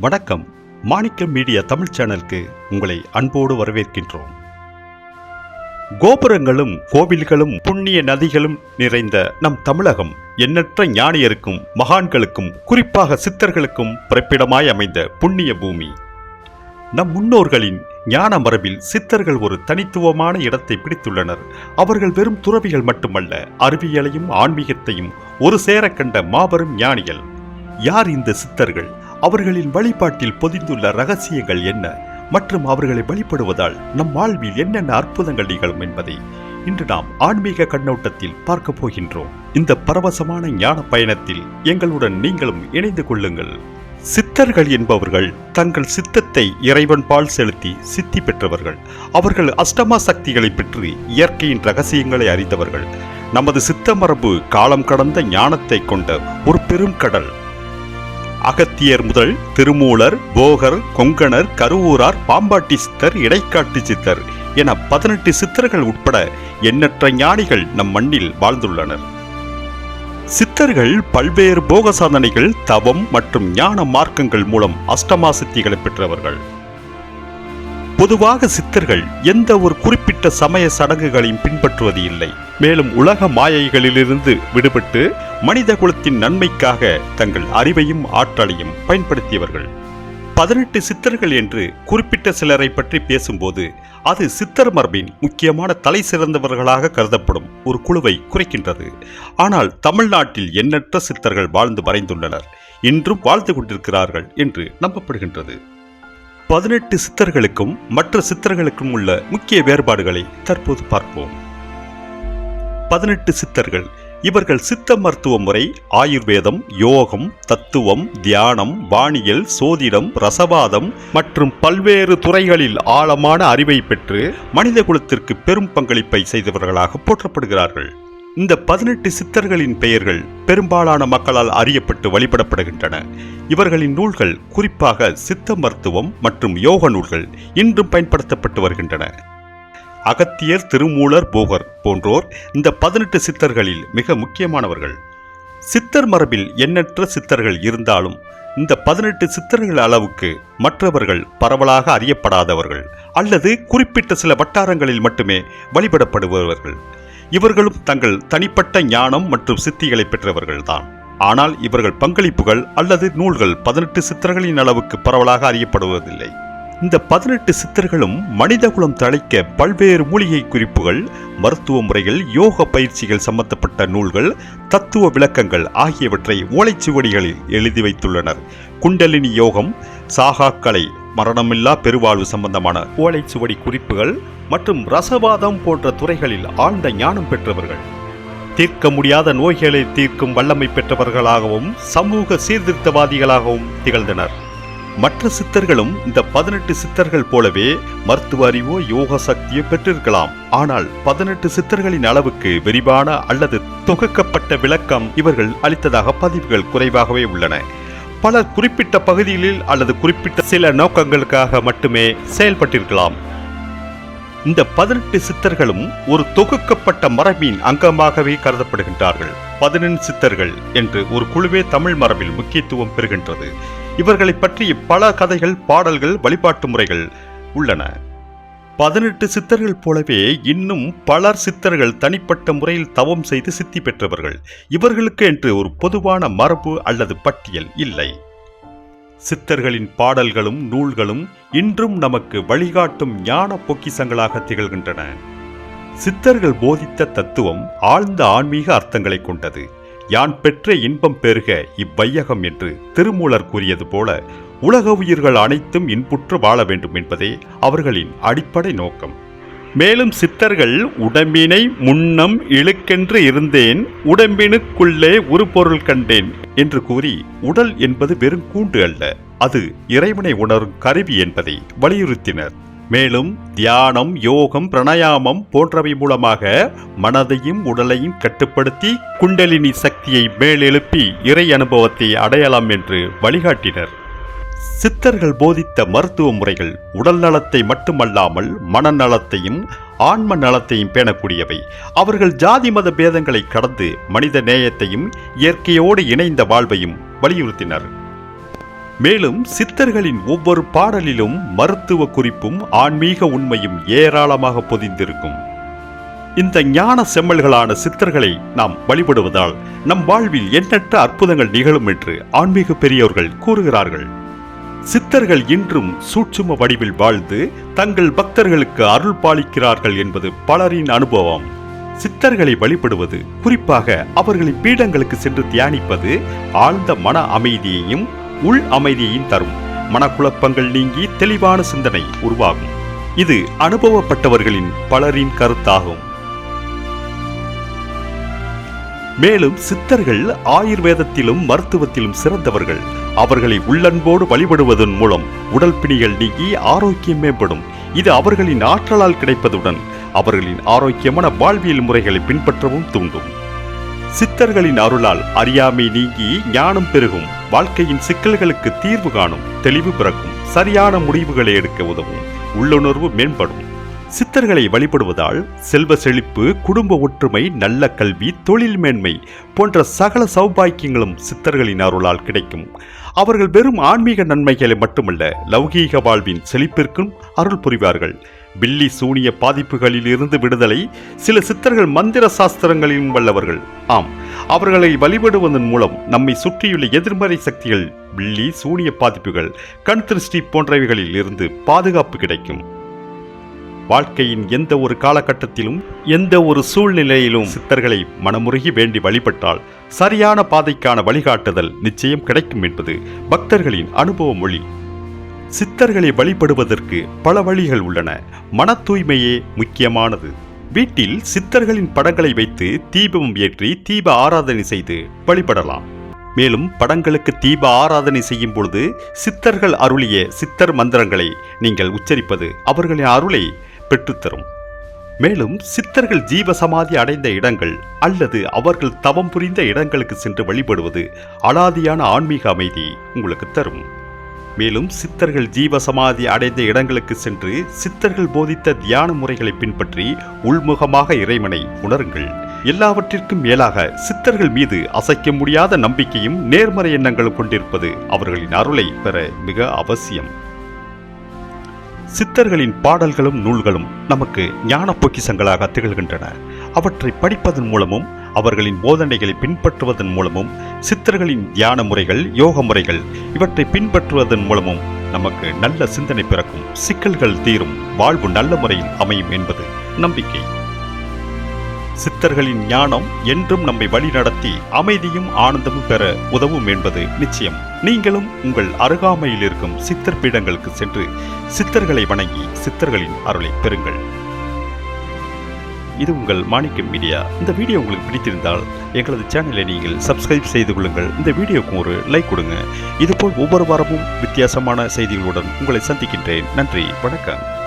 வணக்கம். மாணிக்கம் மீடியா தமிழ் சேனலுக்கு உங்களை அன்போடு வரவேற்கின்றோம். கோபுரங்களும் கோவில்களும் புண்ணிய நதிகளும் நிறைந்த நம் தமிழகம் எண்ணற்ற ஞானியருக்கும் மகான்களுக்கும் குறிப்பாக சித்தர்களுக்கும் பிறப்பிடமாய் அமைந்த புண்ணிய பூமி. நம் முன்னோர்களின் ஞான மரபில் சித்தர்கள் ஒரு தனித்துவமான இடத்தை பிடித்துள்ளனர். அவர்கள் வெறும் துறவிகள் மட்டுமல்ல அறிவியலையும் ஆன்மீகத்தையும் ஒரு சேர கண்ட மாபெரும் ஞானிகள். யார் இந்த சித்தர்கள்? அவர்களின் வழிபாட்டில் பொதிந்துள்ள ரகசியங்கள் என்ன? மற்றும் அவர்களை வழிபடுவதால் நம் வாழ்வில் என்னென்ன அற்புதங்கள் நிகழும் என்பதை இன்று நாம் ஆன்மீக கண்ணோட்டத்தில் பார்க்க போகின்றோம். இந்த பரவசமான ஞான பயணத்தில் எங்களுடன் நீங்களும் இணைந்து கொள்ளுங்கள். சித்தர்கள் என்பவர்கள் தங்கள் சித்தத்தை இறைவன் பால் செலுத்தி சித்தி பெற்றவர்கள். அவர்கள் அஷ்டமா சக்திகளை பெற்று இயற்கையின் ரகசியங்களை அறிந்தவர்கள். நமது சித்த மரபு காலம் கடந்த ஞானத்தை கொண்ட ஒரு பெரும் கடல். அகத்தியர் முதல் திருமூலர் போகர் கொங்கணர் கருவூரார் பாம்பாட்டி சித்தர் இடைக்காட்டு சித்தர் என பதினெட்டு சித்தர்கள் உட்பட எண்ணற்ற ஞானிகள் நம் மண்ணில் வாழ்ந்துள்ளனர். சித்தர்கள் பல்வேறு போக சாதனைகள் தவம் மற்றும் ஞான மார்க்கங்கள் மூலம் அஷ்டமா சித்திகளை பெற்றவர்கள். பொதுவாக சித்தர்கள் எந்த ஒரு குறிப்பிட்ட சமய சடங்குகளையும் பின்பற்றுவது இல்லை. மேலும் உலக மாயைகளிலிருந்து விடுபட்டு மனித குலத்தின் நன்மைக்காக தங்கள் அறிவையும் ஆற்றலையும் பயன்படுத்தியவர்கள். பதினெட்டு சித்தர்கள் என்று குறிப்பிட்ட சிலரை பற்றி பேசும்போது அது சித்தர் மரபின் முக்கியமான தலை சிறந்தவர்களாக கருதப்படும் ஒரு குழுவை குறைக்கின்றது. ஆனால் தமிழ்நாட்டில் எண்ணற்ற சித்தர்கள் வாழ்ந்து மறைந்துள்ளனர். இன்றும் வாழ்ந்து கொண்டிருக்கிறார்கள் என்று நம்பப்படுகின்றது. பதினெட்டு சித்தர்களுக்கும் மற்ற சித்தர்களுக்கும் உள்ள முக்கிய வேறுபாடுகளை தற்போது பார்ப்போம். பதினெட்டு சித்தர்கள். இவர்கள் சித்த மருத்துவ முறை ஆயுர்வேதம் யோகம் தத்துவம் தியானம் வானியல் சோதிடம் ரசவாதம் மற்றும் பல்வேறு துறைகளில் ஆழமான அறிவை பெற்று மனித குலத்திற்கு பெரும் பங்களிப்பை செய்தவர்களாக போற்றப்படுகிறார்கள். இந்த பதினெட்டு சித்தர்களின் பெயர்கள் பெரும்பாலான மக்களால் அறியப்பட்டு வழிபடப்படுகின்றன. இவர்களின் நூல்கள் குறிப்பாக சித்த மருத்துவம் மற்றும் யோக நூல்கள் இன்றும் பயன்படுத்தப்பட்டு வருகின்றன. அகத்தியர் திருமூலர் போகர் போன்றோர் இந்த பதினெட்டு சித்தர்களில் மிக முக்கியமானவர்கள். சித்தர் மரபில் எண்ணற்ற சித்தர்கள் இருந்தாலும் இந்த பதினெட்டு சித்தர்கள் அளவுக்கு மற்றவர்கள் பரவலாக அறியப்படாதவர்கள் அல்லது குறிப்பிட்ட சில வட்டாரங்களில் மட்டுமே வழிபடப்படுபவர்கள். இவர்களும் தங்கள் தனிப்பட்ட ஞானம் மற்றும் சித்திகளை பெற்றவர்கள்தான். ஆனால் இவர்கள் பங்களிப்புகள் அல்லது நூல்கள் பதினெட்டு சித்தர்களின் அளவுக்கு பரவலாக அறியப்படுவதில்லை. இந்த பதினெட்டு சித்தர்களும் மனிதகுலம் தழைக்க பல்வேறு மூலிகை குறிப்புகள் மருத்துவ முறைகள் யோக பயிற்சிகள் சம்பந்தப்பட்ட நூல்கள் தத்துவ விளக்கங்கள் ஆகியவற்றை ஓலைச்சுவடிகளில் எழுதி வைத்துள்ளனர். குண்டலினி யோகம் சாகாக்கலை மரணமில்லா பெருவாழ்வு சம்பந்தமான ஓலைச்சுவடி குறிப்புகள் மற்றும் ரசவாதம் போன்ற துறைகளில் ஆழ்ந்த ஞானம் பெற்றவர்கள். தீர்க்க முடியாத நோய்களை தீர்க்கும் வல்லமை பெற்றவர்களாகவும் சமூக சீர்திருத்தவாதிகளாகவும் திகழ்ந்தனர். மற்ற சித்தர்களும் இந்த பதினெட்டு சித்தர்கள் போலவே மருத்துவ அறிவோ யோக சக்தியோ பெற்றிருக்கலாம். ஆனால் பதினெட்டு சித்தர்களின் அளவுக்கு விரிவான அல்லது தொகுக்கப்பட்ட விளக்கம் இவர்கள் அளித்ததாக பதிவுகள் குறைவாகவே உள்ளன. பலர் குறிப்பிட்ட பகுதிகளில் அல்லது குறிப்பிட்ட சில நோக்கங்களுக்காக மட்டுமே செயல்பட்டிருக்கலாம். இந்த பதினெட்டு சித்தர்களும் ஒரு தொகுக்கப்பட்ட மரபின் அங்கமாகவே கருதப்படுகின்றார்கள். பதினெண் சித்தர்கள் என்று ஒரு குழுவே தமிழ் மரபில் முக்கியத்துவம் பெறுகின்றது. இவர்களை பற்றி பல கதைகள் பாடல்கள் வழிபாட்டு முறைகள் உள்ளன. பதினெட்டு சித்தர்கள் போலவே இன்னும் பலர் சித்தர்கள் தனிப்பட்ட முறையில் தவம் செய்து சித்தி பெற்றவர்கள். இவர்களுக்கு என்று ஒரு பொதுவான மரபு அல்லது பட்டியல் இல்லை. சித்தர்களின் பாடல்களும் நூல்களும் இன்றும் நமக்கு வழிகாட்டும் ஞான பொக்கிசங்களாக திகழ்கின்றன. சித்தர்கள் போதித்த தத்துவம் ஆழ்ந்த ஆன்மீக அர்த்தங்களை கொண்டது. யான் பெற்ற இன்பம் பெருக இவ்வையகம் என்று திருமூலர் கூறியது போல உலக உயிர்கள் அனைத்தும் இன்புற்று வாழ வேண்டும் என்பதே அவர்களின் அடிப்படை நோக்கம். மேலும் சித்தர்கள் உடம்பினை முன்னம் இழுக்கென்று இருந்தேன் உடம்பினுக்குள்ளே ஒரு பொருள் கண்டேன் என்று கூறி உடல் என்பது வெறும் கூண்டு அல்ல அது இறைவனை உணரும் கருவி என்பதை வலியுறுத்தினர். மேலும் தியானம் யோகம் பிரணயாமம் போன்றவை மூலமாக மனதையும் உடலையும் கட்டுப்படுத்தி குண்டலினி சக்தியை மேலெழுப்பி இறை அனுபவத்தை அடையலாம் என்று வழிகாட்டினர். சித்தர்கள் போதித்த மருத்துவ முறைகள் உடல் நலத்தை மட்டுமல்லாமல் மனநலத்தையும் ஆன்ம நலத்தையும் பேணக்கூடியவை. அவர்கள் ஜாதி மத பேதங்களை கடந்து மனித நேயத்தையும் இயற்கையோடு இணைந்த வாழ்வையும் வலியுறுத்தினர். மேலும் சித்தர்களின் ஒவ்வொரு பாடலிலும் மருத்துவ குறிப்பும் ஆன்மீக உண்மையும் ஏராளமாக பொதிந்திருக்கும். இந்த ஞான செம்மல்களான சித்தர்களை நாம் வழிபடுவதால் நம் வாழ்வில் எண்ணற்ற அற்புதங்கள் நிகழும் என்று ஆன்மீக பெரியோர்கள் கூறுகிறார்கள். சித்தர்கள் இன்றும் சூட்சும வடிவில் வாழ்ந்து தங்கள் பக்தர்களுக்கு அருள் பாலிக்கிறார்கள் என்பது பலரின் அனுபவம். சித்தர்களை வழிபடுவது குறிப்பாக அவர்களின் பீடங்களுக்கு சென்று தியானிப்பது ஆழ்ந்த மன அமைதியையும் உள் அமைதியையும் தரும். மனக்குழப்பங்கள் நீங்கி தெளிவான சிந்தனை உருவாகும். இது அனுபவப்பட்டவர்களின் பலரின் கருத்தாகும். மேலும் சித்தர்கள் ஆயுர்வேதத்திலும் மருத்துவத்திலும் சிறந்தவர்கள். அவர்களை உள்ளன்போடு வழிபடுவதன் மூலம் உடல் பிணிகள் நீங்கி ஆரோக்கியம் மேம்படும். இது அவர்களின் ஆற்றலால் கிடைப்பதுடன் அவர்களின் ஆரோக்கியமான வாழ்வியல் முறைகளை பின்பற்றவும் தூண்டும். சித்தர்களின் அருளால் அறியாமை நீங்கி ஞானம் பெருகும். வாழ்க்கையின் சிக்கல்களுக்கு தீர்வு காணும் தெளிவு பிறக்கும் சரியான முடிவுகளை எடுக்க உதவும் உள்ளுணர்வு மேம்படும். சித்தர்களை வழிபடுவதால் செல்வ செழிப்பு குடும்ப ஒற்றுமை நல்ல கல்வி தொழில் மேன்மை போன்ற சகல சௌபாக்கியங்களும் சித்தர்களின் அருளால் கிடைக்கும். அவர்கள் வெறும் ஆன்மீக நன்மைகளை மட்டுமல்ல லௌகீக வாழ்வின் செழிப்பிற்கும் அருள் புரிவார்கள். பில்லி சூனிய பாதிப்புகளில் இருந்து விடுதலை சில சித்தர்கள் மந்திர சாஸ்திரங்களிலும் வல்லவர்கள். ஆம் அவர்களை வழிபடுவதன் மூலம் நம்மை சுற்றியுள்ள எதிர்மறை சக்திகள் பில்லி சூனிய பாதிப்புகள் கண் திருஷ்டி போன்றவைகளில் இருந்து பாதுகாப்பு கிடைக்கும். வாழ்க்கையின் எந்த ஒரு காலகட்டத்திலும் எந்த ஒரு சூழ்நிலையிலும் சித்தர்களை மனமுருகி வேண்டி வழிபட்டால் சரியான பாதைக்கான வழிகாட்டுதல் நிச்சயம் கிடைக்கும் என்பது பக்தர்களின் அனுபவ மொழி. சித்தர்களை வழிபடுவதற்கு பல வழிகள் உள்ளன. மன தூய்மையே முக்கியமானது. வீட்டில் சித்தர்களின் படங்களை வைத்து தீபம் ஏற்றி தீப ஆராதனை செய்து வழிபடலாம். மேலும் படங்களுக்கு தீப ஆராதனை செய்யும் பொழுது சித்தர்கள் அருளிய சித்தர் மந்திரங்களை நீங்கள் உச்சரிப்பது அவர்களின் அருளை பெற்றுத்தரும். மேலும் சித்தர்கள் ஜீவசமாதி அடைந்த இடங்கள் அல்லது அவர்கள் தவம் புரிந்த இடங்களுக்கு சென்று வழிபடுவது அலாதியான ஆன்மீக அமைதி உங்களுக்கு தரும். மேலும் சித்தர்கள் ஜீவசமாதி அடைந்த இடங்களுக்கு சென்று சித்தர்கள் போதித்த தியான முறைகளை பின்பற்றி உள்முகமாக இறைவனை உணருங்கள். எல்லாவற்றிற்கும் மேலாக சித்தர்கள் மீது அசைக்க முடியாத நம்பிக்கையும் நேர்மறை எண்ணங்களும் கொண்டிருப்பது அவர்களின் அருளை பெற மிக அவசியம். சித்தர்களின் பாடல்களும் நூல்களும் நமக்கு ஞான பொக்கிசங்களாக திகழ்கின்றன. அவற்றை படிப்பதன் மூலமும் அவர்களின் போதனைகளை பின்பற்றுவதன் மூலமும் சித்தர்களின் தியான முறைகள் யோக முறைகள் இவற்றை பின்பற்றுவதன் மூலமும் நமக்கு நல்ல சிந்தனை பிறக்கும் சிக்கல்கள் தீரும் வாழ்வு நல்ல முறையில் அமையும் என்பது நம்பிக்கை. சித்தர்களின் ஞானம் என்றும் நம்மை வழிநடத்தி அமைதியும் ஆனந்தமும் பெற உதவும் என்பது நிச்சயம். நீங்களும் உங்கள் அருகாமையில் இருக்கும் சித்தர் பீடங்களுக்கு சென்று சித்தர்களை வணங்கி சித்தர்களின் அருளை பெறுங்கள். இது உங்கள் மாணிக்கம் மீடியா. இந்த வீடியோ உங்களுக்கு பிடித்திருந்தால் எங்களது சேனலை நீங்கள் சப்ஸ்கிரைப் செய்து கொள்ளுங்கள். இந்த வீடியோக்கு ஒரு லைக் கொடுங்க. இதுபோல் ஒவ்வொரு வாரமும் வித்தியாசமான செய்திகளுடன் உங்களை சந்திக்கின்றேன். நன்றி. வணக்கம்.